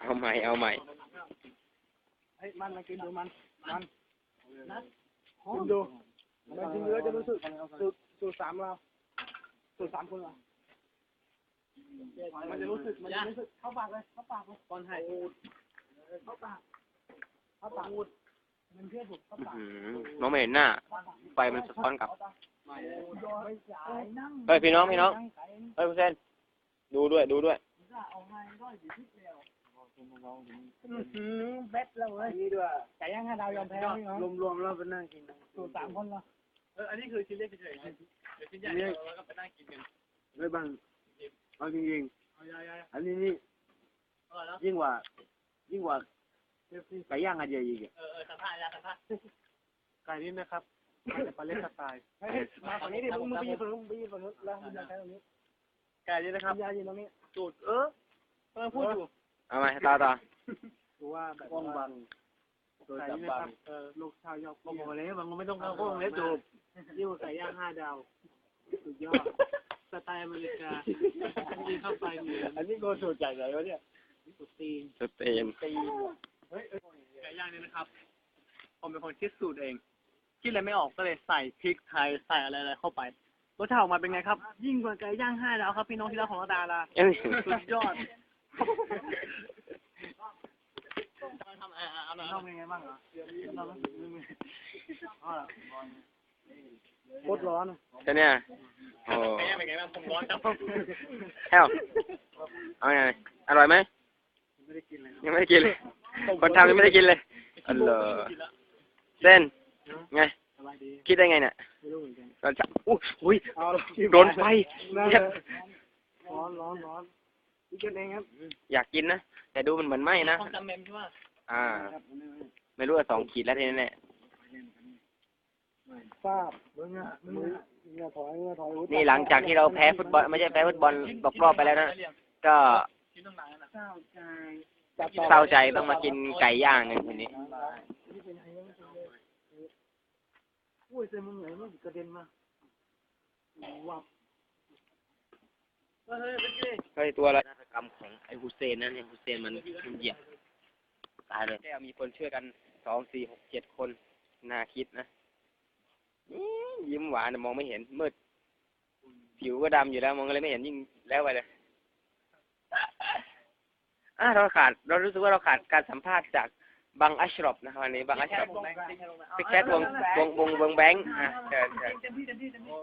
เอาใหม่ เอาใหม่เฮ้ยมันมากินดูมัน มันนะกินดูมันกินดูแล้วจะรู้สึกสูตรสูตรสามเราสูตรสามคนเรามันจะรู้สึก มันจะรู้สึก เข้าปากเลย เข้าปากเลยก่อนให้เข้าปาก เข้าปากมันเพื่อถูกเข้าอื้อปากหือน้องไม่เห็นหน้า ไฟมันสะท้อนกลับไม่จ่ายนั่งเฮ้ยพี่น้องพี่น้อง เฮ้ยคุณเซนดูด้วย ดูด้วย เบ็ดแล้วเว้ยนี่ด้วยไก่ย่างห้าดาวยอมแพ้พี่น้อรวมๆแล้วไปนั่งกินสูตรสามคนเหรอเอออันนี้คือชิ้นเล็กเฉยๆเดี๋ยวชิ้นใหญ่เราก็ไปนั่งกินกันไม่บังเอาจริงๆอันนี้นี่ยิ่งกว่า ยิ่งกว่าไก่ย่างอันใหญ่อีกเออเออสัมภาษณ์ยาสัมภาษณ์ไก่นี่นะครับแต่ปลาเล็กสไตล์มาฝั่งนี้ดิมึงไปยืนฝั่งนู้นไปยืนฝั่งนู้นแล้วมึงจะใช้ตรงนี้ไก่นี่นะครับยายืนตรงนี้สูตรเออกำลังพูดอยู่ เอามาต่อต่อดูว่าแบบกล้องบังโดยไก่จับนี่นะบัครังบเออลูกชาวยอดบางเยี่ยคมนเลยบางคนไม่ต้องเข้ากล้องเลยจูบนี่ว่าไก่ย่างห้าดาวสุดยอดสไตล์อเมริกากินเข้าไปเหมือนอันนี้โกสูตรจากไหนวะเนี่ยสุดตีนสเตนตีนไก่ย่างนี่นะครับผมเป็นคนคิดสูตรเองคิดอะไรไม่ออกก็เลยใส่พริกไทยใส่อะไรๆเข้าไปรสชาติออกมาเป็นไงครับ ยิ่งกว่าไก่ย่างห้าดาวครับพี่น้องที่รักของเราดาราเอ้ยสุดยอด ทำอ่าเอาหน่อยน้องเป็นไงบ้างเหรอน้องโคตรร้อนแค่เนี้ยโอ้ไก่ย่างเป็นไงบ้างผมร้อนจังแฮวเอาไงอร่อยไหมยังไม่ได้กินเลย คนทำยังไม่ได้กินเลยอันเหรอเส้น ไง คิดได้ไงเนี่ยไม่รู้เหมือนกันเราจะอุ้ยโดนไฟร้อนร้อนร้อน นี่กันเองครับอยากกินนะ แต่ดูมันเหมือนไหมนะความจำเมมใช่ไหมอ่าไม่รู้ว่าสองขีดแล้วทีนี้เนี่ยทราบมึงอะมึงอะมึงอะถอยมึงอะถอยอุ๊ยนี่หลังจากที่เราแพ้ฟุตบอล ไม่ใช่แพ้ฟุตบอลตกรอบไปแล้วนะ ก็ชิ้นต้องนานนะเศร้าใจจับต่อเศร้าใจต้องมากินไก่ย่างกันทีนี้ นี่เป็นไงวะอุ้ยเจอมึงไหนมันกระเด็นมาวับ เฮ้ยเป็นไงเฮ้ยตัวอะไรนาฏกรรมของไอ้ฮุเซนนั่นเนี่ยฮุเซนมันมันเหยียบตายเลยแค่มีคนช่วยกันสองสี่หกเจ็ดคนน่าคิดนะอื้อยิ้มหวานแต่มองไม่เห็นมืดผิวก็ดำอยู่แล้วมองก็เลยไม่เห็นยิ่งแล้วไปเลยอะเราขาด เรารู้สึกว่าเราขาดการสัมภาษณ์จากบังอัชรอฟนะครับวันนี้บังอัชรอฟไปแคทวงวงวงวงแบงค์อะเชิญเชิญ เต็มที่เต็มที่เต็มที่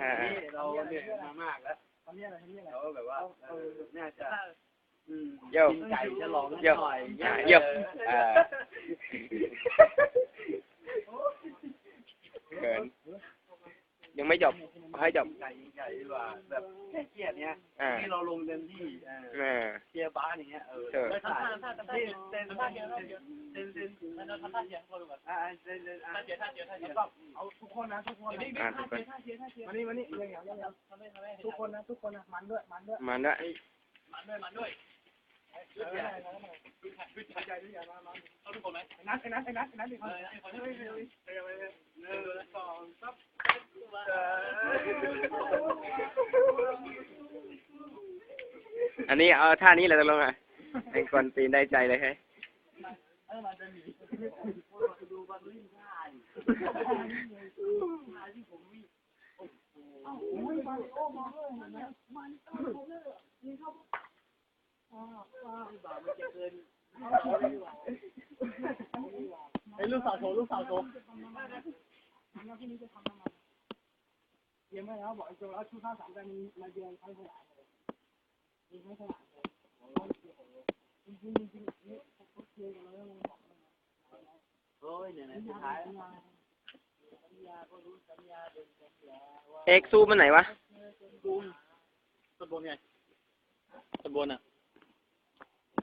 อ่า เราเนี่ยมามากแล้วทำเนี่ยอะไรทำเนี่ยอะไรเขาแบบว่าเออน่าจะอืมโย่กินไก่จะลองโย่หน่อยอะเย่อ่าเกินยังไม่จบให้จบ กินไก่ เกียรติเนี้ยอ่าที่เราลงเต็มที่เอออ่าเชียร์บ้านอย่างเงี้ยเออเออทำท่าทำท่าทำท่าเสียงเต้นทำท่าเสียงเต้นเต้นเต้นเราทำท่าเสียงพอดูก่อนอ่าเล่นเล่นอะท่าเสียงท่าเสียงท่าเสียงเอาทุกคนนะทุกคนนะอ่าทุกคนท่าเสียงท่าเสียงมานี่มานี่เรื่องอย่างเรื่องอย่างทำให้ทำให้ทุกคนนะทุกคนนะมันด้วยมันด้วยมันด้วยมันด้วยมันด้วยเออได้ได้ได้ใจด้วยอย่ามามาเอาทุกคนไหมไอ้นัทไอ้นัทไอ้นัทไอ้นัทดิเออให้คนให้ให้ให้หนึ่งสองสามอั นนี้เอาท่านี้เลยตกลงอะไอ้คนตีนได้ใจเลยเฮ้ยไอ้ลูกสาวโชว์ลูกสาวโชว์เยี่ยมแล้วบอกไอ้โจแล้วชุดข้าวสามกันมาเยือนทั้งสนามเลยมีทั้งสนามเลยจริงจริงจริงนี่เขาเชียร์กันแล้วมึงบอกโอ้ยเนี่ยนะสุดท้าย เอกซูมันไหนวะตะบนไงตะบนอะ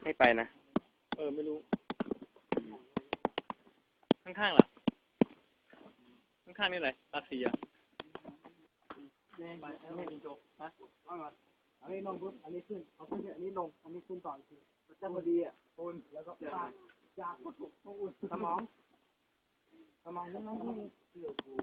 ไม่ไปนะ เออ ไม่รู้ ข้างๆล่ะ ข้างๆนี่อะไรรัสเซียเนี่ยไม่มีโจนะเอามาอันนี้ลงปุ๊บอันนี้ขึ้นเอาขึ้นอันนี้ลง อันนี้ขึ้นต่ออีกทีจะพอดีอะคุณแล้วก็ปากจากก็ถูกอุ่นสมองสมองยังไม่เกี่ยวกู